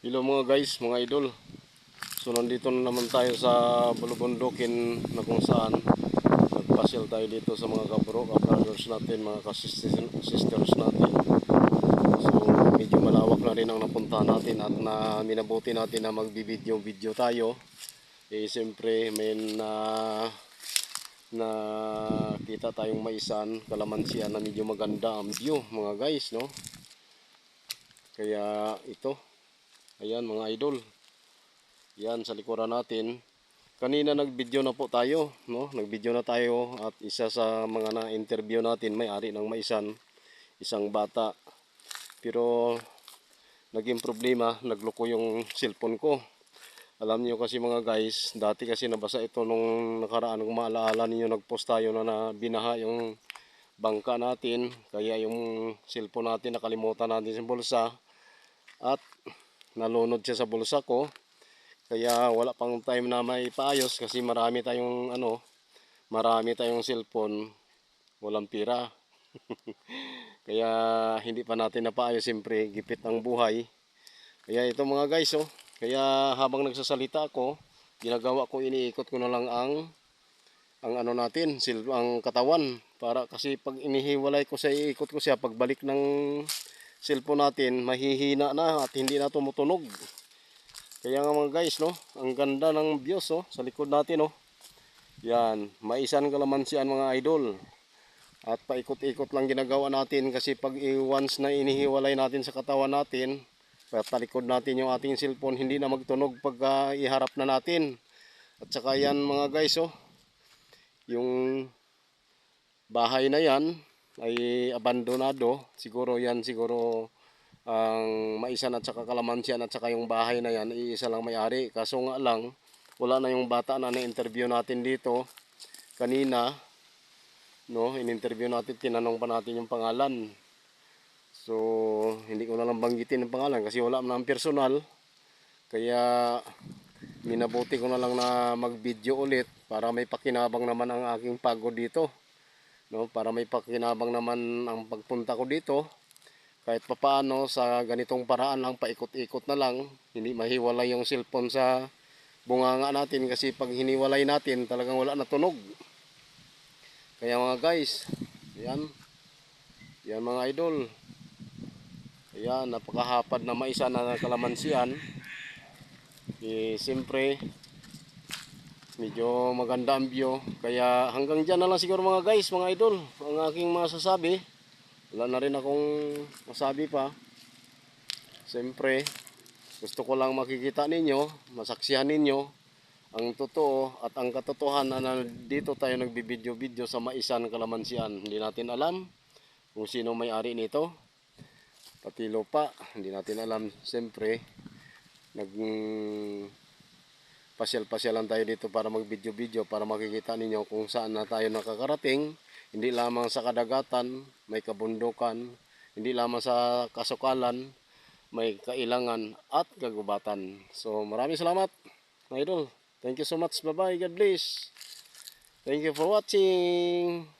Hello mga guys, mga idol. So nandito na naman tayo sa Bulubundukin na kung saan nagpasyal tayo dito sa mga kabro, ka-brothers natin, mga ka-sisters natin. So medyo malawak na rin ang napuntahan natin at na minabuti natin na magbibideo-video tayo. Eh siyempre may na na kita tayong maisan, kalamansian na medyo maganda ang view mga guys, no? Kaya ito, Ayan mga idol. Yan sa likuran natin. Kanina nag-video na po tayo, no? Nag-video na tayo at isa sa mga na-interview natin may-ari ng maisan, isang bata. Pero naging problema, nagloko yung cellphone ko. Alam niyo kasi mga guys, dati kasi nabasa ito nung nakaraan kung maalaala niyo nag-post tayo na, na binaha yung bangka natin, kaya yung cellphone natin nakalimutan natin sa bulsa at nalunod siya sa bulsa ko. Kaya wala pang time na may kasi marami tayong ano, marami tayong cellphone, walang pira. Kaya hindi pa natin napaayos siyempre, gipit ang buhay. Kaya ito mga guys oh, kaya habang nagsasalita ako, ginagawa ko iniikot ko na lang ang ang ano natin, ang katawan para kasi pag inihiwalay ko sa iikot ko siya pagbalik ng cellphone natin mahihina na at hindi na tumutunog. Kaya nga mga guys, no, ang ganda ng views oh, sa likod natin oh. Yan, maisan kalamansian mga idol. At paikot-ikot lang ginagawa natin kasi pag once na inihiwalay natin sa katawan natin, patalikod natin yung ating cellphone, hindi na magtunog pag iharap na natin. At saka yan mga guys, oh, yung bahay na yan ay abandonado. Siguro yan, siguro ang maisan at saka kalamansian at saka yung bahay na yan, iisa lang may-ari. Kaso nga lang, wala na yung bata na na-interview natin dito kanina. No, in-interview natin, tinanong pa natin yung pangalan. So, hindi ko na lang banggitin ang pangalan kasi wala na ang personal. Kaya, minabuti ko na lang na mag-video ulit para may pakinabang naman ang aking pagod dito no para may pakinabang naman ang pagpunta ko dito. Kahit papaano sa ganitong paraan lang paikot-ikot na lang. Hindi mahiwalay yung cellphone sa bunganga natin kasi pag hiniwalay natin talagang wala na tunog. Kaya mga guys yan yan mga idol. Yan napakahapad na maisa na kalamansian. Eh siyempre medyo maganda ang view. Kaya hanggang dyan na lang siguro mga guys mga idol ang aking masasabi. Wala na rin akong masabi pa. Siyempre gusto ko lang makikita ninyo masaksihan ninyo ang totoo at ang katotohanan na dito tayo nagbibideo-video sa Maisan Kalamansian. Hindi natin alam kung sino may-ari nito. Pati lupa hindi natin alam. Siyempre nag pasyal-pasyalan tayo dito para mag-video-video para makikita ninyo kung saan na tayo nakakarating. Hindi lamang sa kadagatan, may kabundukan, hindi lamang sa kasukalan, may kailangan at kagubatan. So maraming salamat, mga idol. Thank you so much. Bye-bye. God bless. Thank you for watching.